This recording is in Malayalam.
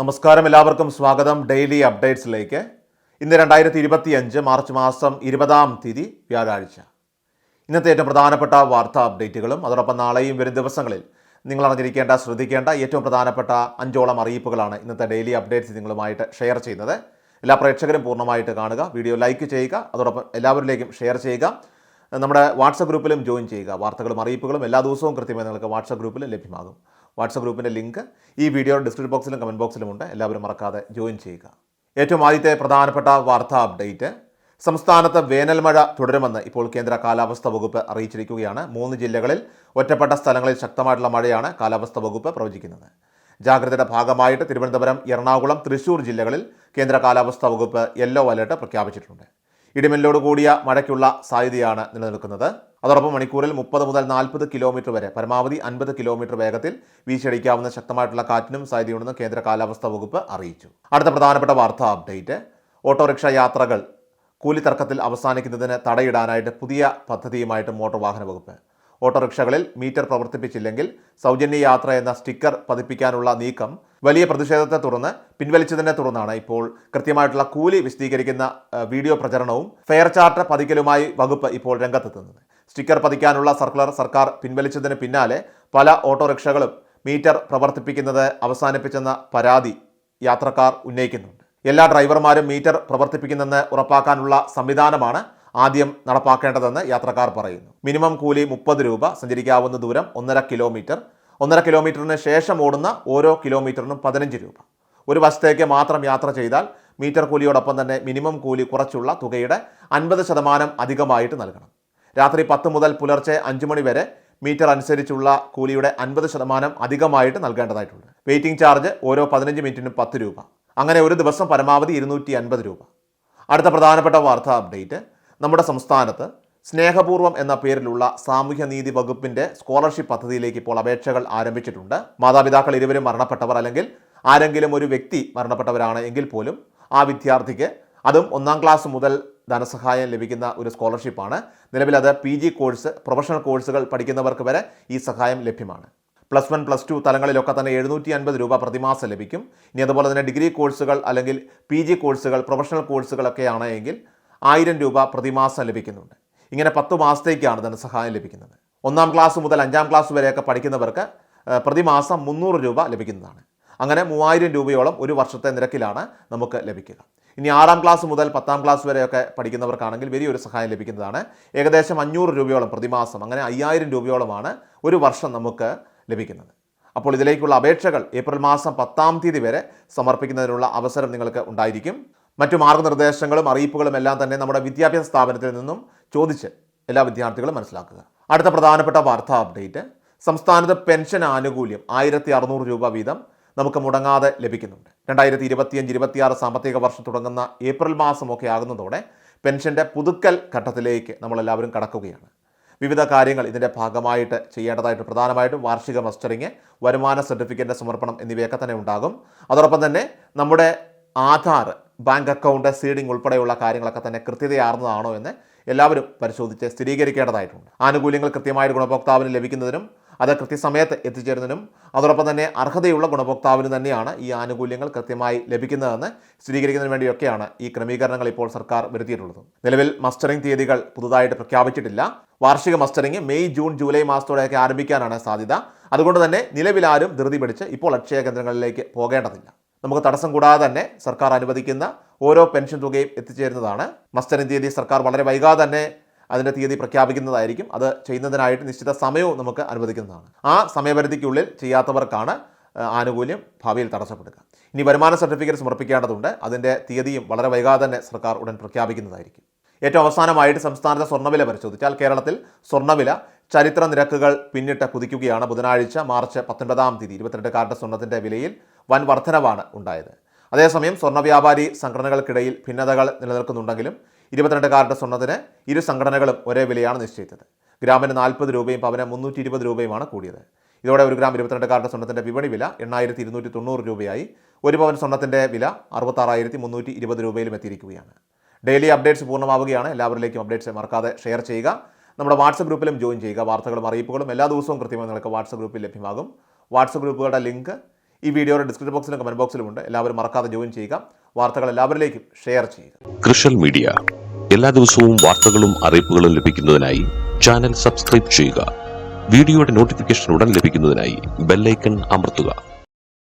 നമസ്കാരം എല്ലാവർക്കും സ്വാഗതം. ഡെയിലി അപ്ഡേറ്റ്സിലേക്ക് ഇന്ന് രണ്ടായിരത്തി ഇരുപത്തി അഞ്ച് മാർച്ച് മാസം ഇരുപതാം തീയതി വ്യാഴാഴ്ച. ഇന്നത്തെ ഏറ്റവും പ്രധാനപ്പെട്ട വാർത്താ അപ്ഡേറ്റുകളും അതോടൊപ്പം നാളെയും വരും ദിവസങ്ങളിൽ നിങ്ങൾ അറിഞ്ഞിരിക്കേണ്ട ശ്രദ്ധിക്കേണ്ട ഏറ്റവും പ്രധാനപ്പെട്ട അഞ്ചോളം അറിയിപ്പുകളാണ് ഇന്നത്തെ ഡെയിലി അപ്ഡേറ്റ്സ് നിങ്ങളുമായിട്ട് ഷെയർ ചെയ്യുന്നത്. എല്ലാ പ്രേക്ഷകരും പൂർണമായിട്ട് കാണുക വീഡിയോ ലൈക്ക് ചെയ്യുക അതോടൊപ്പം എല്ലാവരിലേക്കും ഷെയർ ചെയ്യുക. നമ്മുടെ വാട്സപ്പ് ഗ്രൂപ്പിലും ജോയിൻ ചെയ്യുക. വാർത്തകളും അറിയിപ്പുകളും എല്ലാ ദിവസവും കൃത്യമായി നിങ്ങൾക്ക് വാട്സപ്പ് ഗ്രൂപ്പിൽ ലഭ്യമാകും. വാട്സപ്പ് ഗ്രൂപ്പിന്റെ ലിങ്ക് ഈ വീഡിയോയുടെ ഡിസ്ക്രിപ്ഷൻ ബോക്സിലും കമന്റ് ബോക്സിലും ഉണ്ട്. എല്ലാവരും മറക്കാതെ ജോയിൻ ചെയ്യുക. ഏറ്റവും ആദ്യത്തെ പ്രധാനപ്പെട്ട വാർത്താ അപ്ഡേറ്റ്. സംസ്ഥാനത്ത് വേനൽമഴ തുടരുമെന്ന് ഇപ്പോൾ കേന്ദ്ര കാലാവസ്ഥാ വകുപ്പ് അറിയിച്ചിരിക്കുകയാണ്. മൂന്ന് ജില്ലകളിൽ ഒറ്റപ്പെട്ട സ്ഥലങ്ങളിൽ ശക്തമായിട്ടുള്ള മഴയാണ് കാലാവസ്ഥാ വകുപ്പ് പ്രവചിക്കുന്നത്. ജാഗ്രതയുടെ ഭാഗമായിട്ട് തിരുവനന്തപുരം എറണാകുളം തൃശൂർ ജില്ലകളിൽ കേന്ദ്ര കാലാവസ്ഥാ വകുപ്പ് യെല്ലോ അലർട്ട് പ്രഖ്യാപിച്ചിട്ടുണ്ട്. ഇടിമിന്നലോട് കൂടിയ മഴയ്ക്കുള്ള സാധ്യതയാണ് നിലനിൽക്കുന്നത്. അതോടൊപ്പം മണിക്കൂറിൽ മുപ്പത് മുതൽ നാൽപ്പത് കിലോമീറ്റർ വരെ പരമാവധി അൻപത് കിലോമീറ്റർ വേഗത്തിൽ വീശിയടിക്കാവുന്ന ശക്തമായിട്ടുള്ള കാറ്റിനും സാധ്യതയുണ്ടെന്ന് കേന്ദ്ര കാലാവസ്ഥാ വകുപ്പ് അറിയിച്ചു. അടുത്ത പ്രധാനപ്പെട്ട വാർത്താ അപ്ഡേറ്റ്. ഓട്ടോറിക്ഷ യാത്രകൾ കൂലിത്തർക്കത്തിൽ അവസാനിക്കുന്നതിന് തടയിടാനായിട്ട് പുതിയ പദ്ധതിയുമായിട്ട് മോട്ടോർ വാഹന വകുപ്പ്. ഓട്ടോറിക്ഷകളിൽ മീറ്റർ പ്രവർത്തിപ്പിച്ചില്ലെങ്കിൽ സൗജന്യ യാത്ര എന്ന സ്റ്റിക്കർ പതിപ്പിക്കാനുള്ള നീക്കം വലിയ പ്രതിഷേധത്തെ തുടർന്ന് പിൻവലിച്ചതിനെ തുടർന്നാണ് ഇപ്പോൾ കൃത്യമായിട്ടുള്ള കൂലി വിശദീകരിക്കുന്ന വീഡിയോ പ്രചരണവും ഫെയർ ചാർട്ട് പതിക്കലുമായി വകുപ്പ് ഇപ്പോൾ രംഗത്തെത്തുന്നത്. സ്റ്റിക്കർ പതിക്കാനുള്ള സർക്കുലർ സർക്കാർ പിൻവലിച്ചതിന് പിന്നാലെ പല ഓട്ടോറിക്ഷകളും മീറ്റർ പ്രവർത്തിപ്പിക്കുന്നത് അവസാനിപ്പിച്ചെന്ന പരാതി യാത്രക്കാർ ഉന്നയിക്കുന്നുണ്ട്. എല്ലാ ഡ്രൈവർമാരും മീറ്റർ പ്രവർത്തിപ്പിക്കുന്നെന്ന് ഉറപ്പാക്കാനുള്ള സംവിധാനമാണ് ആദ്യം നടപ്പാക്കേണ്ടതെന്ന് യാത്രക്കാർ പറയുന്നു. മിനിമം കൂലി മുപ്പത് രൂപ സഞ്ചരിക്കാവുന്ന ദൂരം ഒന്നര കിലോമീറ്റർ. ഒന്നര കിലോമീറ്ററിന് ശേഷം ഓടുന്ന ഓരോ കിലോമീറ്ററിനും പതിനഞ്ച് രൂപ. ഒരു വശത്തേക്ക് മാത്രം യാത്ര ചെയ്താൽ മീറ്റർ കൂലിയോടൊപ്പം തന്നെ മിനിമം കൂലി കുറച്ചുള്ള തുകയുടെ അൻപത് ശതമാനം അധികമായിട്ട് നൽകണം. രാത്രി പത്ത് മുതൽ പുലർച്ചെ അഞ്ച് മണി വരെ മീറ്റർ അനുസരിച്ചുള്ള കൂലിയുടെ അൻപത് ശതമാനം അധികമായിട്ട് നൽകേണ്ടതായിട്ടുണ്ട്. വെയിറ്റിംഗ് ചാർജ് ഓരോ പതിനഞ്ച് മിനിറ്റിനും പത്ത് രൂപ. അങ്ങനെ ഒരു ദിവസം പരമാവധി ഇരുന്നൂറ്റി അൻപത് രൂപ. അടുത്ത പ്രധാനപ്പെട്ട വാർത്താ അപ്ഡേറ്റ്. നമ്മുടെ സംസ്ഥാനത്ത് സ്നേഹപൂർവം എന്ന പേരിലുള്ള സാമൂഹ്യനീതി വകുപ്പിന്റെ സ്കോളർഷിപ്പ് പദ്ധതിയിലേക്ക് ഇപ്പോൾ അപേക്ഷകൾ ആരംഭിച്ചിട്ടുണ്ട്. മാതാപിതാക്കൾ ഇരുവരും മരണപ്പെട്ടവർ അല്ലെങ്കിൽ ആരെങ്കിലും ഒരു വ്യക്തി മരണപ്പെട്ടവരാണ് എങ്കിൽ പോലും ആ വിദ്യാർത്ഥിക്ക് അതും ഒന്നാം ക്ലാസ് മുതൽ ധനസഹായം ലഭിക്കുന്ന ഒരു സ്കോളർഷിപ്പാണ്. നിലവിൽ അത് പി ജി കോഴ്സ് പ്രൊഫഷണൽ കോഴ്സുകൾ പഠിക്കുന്നവർക്ക് വരെ ഈ സഹായം ലഭ്യമാണ്. പ്ലസ് വൺ പ്ലസ് ടു തലങ്ങളിലൊക്കെ തന്നെ എഴുന്നൂറ്റി അൻപത് രൂപ പ്രതിമാസം ലഭിക്കും. ഇനി അതുപോലെ തന്നെ ഡിഗ്രി കോഴ്സുകൾ അല്ലെങ്കിൽ പി ജി കോഴ്സുകൾ പ്രൊഫഷണൽ കോഴ്സുകളൊക്കെയാണ് എങ്കിൽ ആയിരം രൂപ പ്രതിമാസം ലഭിക്കുന്നുണ്ട്. ഇങ്ങനെ പത്ത് മാസത്തേക്കാണ് ധനസഹായം ലഭിക്കുന്നത്. ഒന്നാം ക്ലാസ് മുതൽ അഞ്ചാം ക്ലാസ് വരെയൊക്കെ പഠിക്കുന്നവർക്ക് പ്രതിമാസം മുന്നൂറ് രൂപ ലഭിക്കുന്നതാണ്. അങ്ങനെ മൂവായിരം രൂപയോളം ഒരു വർഷത്തെ നിരക്കിലാണ് നമുക്ക് ലഭിക്കുക. ഇനി ആറാം ക്ലാസ് മുതൽ പത്താം ക്ലാസ് വരെയൊക്കെ പഠിക്കുന്നവർക്കാണെങ്കിൽ വലിയൊരു സഹായം ലഭിക്കുന്നതാണ്. ഏകദേശം അഞ്ഞൂറ് രൂപയോളം പ്രതിമാസം അങ്ങനെ അയ്യായിരം രൂപയോളമാണ് ഒരു വർഷം നമുക്ക് ലഭിക്കുന്നത്. അപ്പോൾ ഇതിലേക്കുള്ള അപേക്ഷകൾ ഏപ്രിൽ മാസം പത്താം തീയതി വരെ സമർപ്പിക്കുന്നതിനുള്ള അവസരം നിങ്ങൾക്ക് ഉണ്ടായിരിക്കും. മറ്റു മാർഗനിർദ്ദേശങ്ങളും അറിയിപ്പുകളും എല്ലാം തന്നെ നമ്മുടെ വിദ്യാഭ്യാസ സ്ഥാപനത്തിൽ നിന്നും ചോദിച്ച് എല്ലാ വിദ്യാർത്ഥികളും മനസ്സിലാക്കുക. അടുത്ത പ്രധാനപ്പെട്ട വാർത്താ അപ്ഡേറ്റ്. സംസ്ഥാനത്ത് പെൻഷൻ ആനുകൂല്യം ആയിരത്തി രൂപ വീതം നമുക്ക് മുടങ്ങാതെ ലഭിക്കുന്നുണ്ട്. രണ്ടായിരത്തി ഇരുപത്തിയഞ്ച് ഇരുപത്തിയാറ് സാമ്പത്തിക വർഷം തുടങ്ങുന്ന ഏപ്രിൽ മാസമൊക്കെ ആകുന്നതോടെ പെൻഷന്റെ പുതുക്കൽ ഘട്ടത്തിലേക്ക് നമ്മളെല്ലാവരും കടക്കുകയാണ്. വിവിധ കാര്യങ്ങൾ ഇതിന്റെ ഭാഗമായിട്ട് ചെയ്യേണ്ടതായിട്ട് പ്രധാനമായിട്ടും വാർഷിക മസ്റ്ററിങ് വരുമാന സർട്ടിഫിക്കറ്റിന്റെ സമർപ്പണം എന്നിവയൊക്കെ തന്നെ ഉണ്ടാകും. അതോടൊപ്പം തന്നെ നമ്മുടെ ആധാർ ബാങ്ക് അക്കൗണ്ട് സീഡിംഗ് ഉൾപ്പെടെയുള്ള കാര്യങ്ങളൊക്കെ തന്നെ കൃത്യതയാർന്നതാണോ എന്ന് എല്ലാവരും പരിശോധിച്ച് സ്ഥിരീകരിക്കേണ്ടതായിട്ടുണ്ട്. ആനുകൂല്യങ്ങൾ കൃത്യമായിട്ട് ഗുണഭോക്താവിന് ലഭിക്കുന്നതിനും അത് കൃത്യസമയത്ത് എത്തിച്ചേരുന്നതിനും അതോടൊപ്പം തന്നെ അർഹതയുള്ള ഗുണഭോക്താവിന് തന്നെയാണ് ഈ ആനുകൂല്യങ്ങൾ കൃത്യമായി ലഭിക്കുന്നതെന്ന് സ്ഥിരീകരിക്കുന്നതിന് വേണ്ടിയൊക്കെയാണ് ഈ ക്രമീകരണങ്ങൾ ഇപ്പോൾ സർക്കാർ വരുത്തിയിട്ടുള്ളത്. നിലവിൽ മസ്റ്ററിംഗ് തീയതികൾ പുതുതായിട്ട് പ്രഖ്യാപിച്ചിട്ടില്ല. വാർഷിക മസ്റ്ററിംഗ് മെയ് ജൂൺ ജൂലൈ മാസത്തോടെയൊക്കെ ആരംഭിക്കാനാണ് സാധ്യത. അതുകൊണ്ട് തന്നെ നിലവിലാരും ധൃതി പിടിച്ച് ഇപ്പോൾ അക്ഷയ കേന്ദ്രങ്ങളിലേക്ക് പോകേണ്ടതില്ല. നമുക്ക് തടസ്സം കൂടാതെ തന്നെ സർക്കാർ അനുവദിക്കുന്ന ഓരോ പെൻഷൻ തുകയും എത്തിച്ചേരുന്നതാണ്. മസ്റ്ററിംഗ് തീയതി സർക്കാർ വളരെ വൈകാതെ തന്നെ അതിന്റെ തീയതി പ്രഖ്യാപിക്കുന്നതായിരിക്കും. അത് ചെയ്യുന്നതിനായിട്ട് നിശ്ചിത സമയവും നമുക്ക് അനുവദിക്കുന്നതാണ്. ആ സമയപരിധിക്കുള്ളിൽ ചെയ്യാത്തവർക്കാണ് ആനുകൂല്യം ഭാവിയിൽ തടസ്സപ്പെടുക. ഇനി വരുമാന സർട്ടിഫിക്കറ്റ് സമർപ്പിക്കേണ്ടതുണ്ട്. അതിന്റെ തീയതിയും വളരെ വൈകാതെ തന്നെ സർക്കാർ ഉടൻ പ്രഖ്യാപിക്കുന്നതായിരിക്കും. ഏറ്റവും അവസാനമായിട്ട് സംസ്ഥാനത്തെ സ്വർണവില പരിശോധിച്ചാൽ കേരളത്തിൽ സ്വർണവില ചരിത്ര നിരക്കുകൾ പിന്നിട്ട് കുതിക്കുകയാണ്. ബുധനാഴ്ച മാർച്ച് പത്തൊൻപതാം തീയതി ഇരുപത്തിരണ്ട് കാരറ്റ് സ്വർണത്തിന്റെ വിലയിൽ വൻ വർധനവാണ് ഉണ്ടായത്. അതേസമയം സ്വർണ വ്യാപാരി സംഘടനകൾക്കിടയിൽ ഭിന്നതകൾ നിലനിൽക്കുന്നുണ്ടെങ്കിലും ഇരുപത്തിരണ്ട് കാരറ്റ് സ്വർണത്തിന് ഇരു സംഘടനകളും ഒരേ വിലയാണ് നിശ്ചയിച്ചത്. ഗ്രാമിന് നാൽപ്പത് രൂപയും പവന് മുന്നൂറ്റി ഇരുപത് രൂപയുമാണ് കൂടിയത്. ഇതോടെ ഒരു ഗ്രാം ഇരുപത്തിരണ്ട് കാരറ്റ് സ്വർണത്തിന്റെ വിപണി വില എണ്ണായിരത്തി ഇരുന്നൂറ്റി തൊണ്ണൂറ് രൂപയായി. ഒരു പവൻ സ്വർണത്തിന്റെ വില അറുപത്താറായിരത്തി മുന്നൂറ്റി ഇരുപത് രൂപയിലും എത്തിയിരിക്കുകയാണ്. ഡെയിലി അപ്ഡേറ്റ്സ് പൂർണമാവുകയാണ്. എല്ലാവരിലേക്കും അപ്ഡേറ്റ്സ് മറക്കാതെ ഷെയർ ചെയ്യുക. നമ്മുടെ വാട്സപ്പ് ഗ്രൂപ്പിലും ജോയിൻ ചെയ്യുക. വാർത്തകളും അറിയിപ്പുകളും എല്ലാ ദിവസവും കൃത്യമായി നിങ്ങൾക്ക് വാട്സപ്പ് ഗ്രൂപ്പിൽ ലഭ്യമാകും. വാട്സപ്പ് ഗ്രൂപ്പുകളുടെ ലിങ്ക് ഈ വീഡിയോയുടെ ഡിസ്ക്രിപ്ഷൻ ബോക്സിലും കമന്റ് ബോക്സിലും ഉണ്ട് എല്ലാവരും മറക്കാതെ ജോയിൻ ചെയ്യുക. വാർത്തകൾ എല്ലാവരിലേക്കും ഷെയർ ചെയ്യുക. Social media. എല്ലാ ദിവസവും വാർത്തകളും അറിയിപ്പുകളും ലഭിക്കുന്നതിനായി ചാനൽ സബ്സ്ക്രൈബ് ചെയ്യുക. വീഡിയോയുടെ നോട്ടിഫിക്കേഷൻ ഉടൻ ലഭിക്കുന്നതിനായി ബെല്ലൈക്കൺ അമർത്തുക.